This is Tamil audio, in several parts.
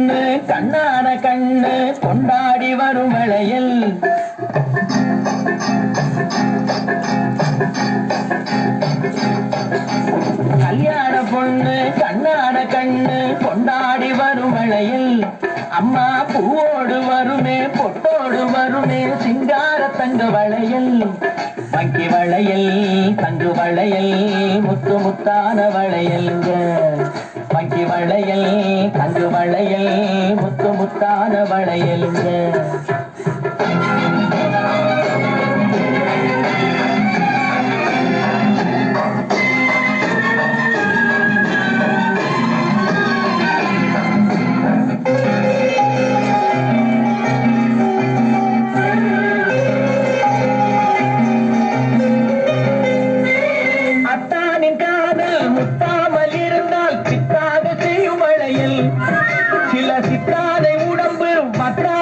கண்ணு கண்ணான கண்ணு கொண்டாடி வரும் மழையில் கல்யாண பொண்ணு கண்ணான கண்ணு கொண்டாடி வரும் மழையில் அம்மா பூவோடு வருமே பொட்டோடு வருமே சிங்கார தங்க வளையல். வங்கி வளையல் தங்கு வளையல் முத்து முத்தான வளையல்ங்க. வங்கி வளையல் தங்கு வளையல் முத்து முத்தான வளையலுங்க.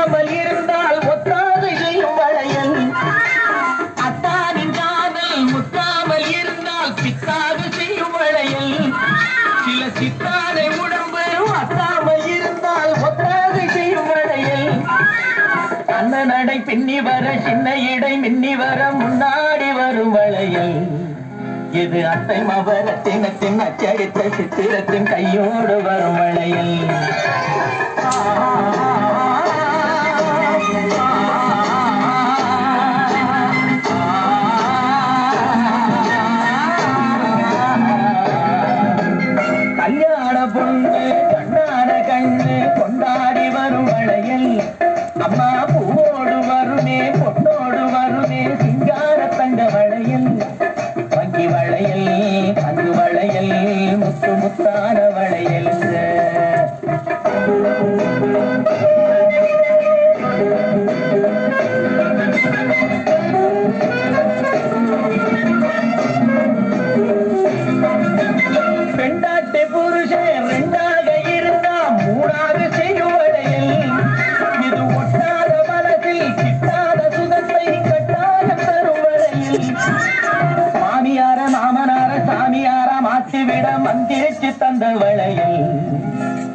மத்தாமல் இருந்தால் ஒத்தாதை செய்யும் வளையல். அத்தானின் காதல் முத்தாமல் இருந்தால் சித்தாக செய்யும் வளையல். சில சித்தாதை உடம்பு மத்தாமல் இருந்தால் ஒத்தாதை செய்யும் வளையல். அண்ண நடை பின்னி வர சின்ன இடை மின்னி வர முன்னாடி வரும் வளையல். இது அத்தை மவரத்தினத்தின் அச்சடித்த சித்திரத்தின் கையோடு வரும் வளையல். விடம் மந்திரிச்சு தந்த வளையல்.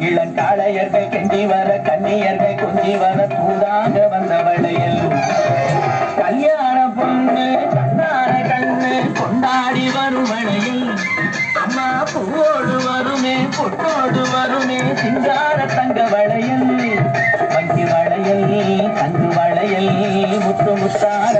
இளங்காளையர்கள் கெஞ்சி வர கன்னியர்கள் கொஞ்சி வர தூதாக வந்த வளையல். கல்யாண பொண்ணு கண்ணான கண்ணு கொண்டாடி வரும் வளையல். அம்மா பூவோடு வருமே பொட்டோடு வருமே சிங்கார தங்க வளையல். வங்கி வளையல் தங்கு வளையல் முத்து முத்தார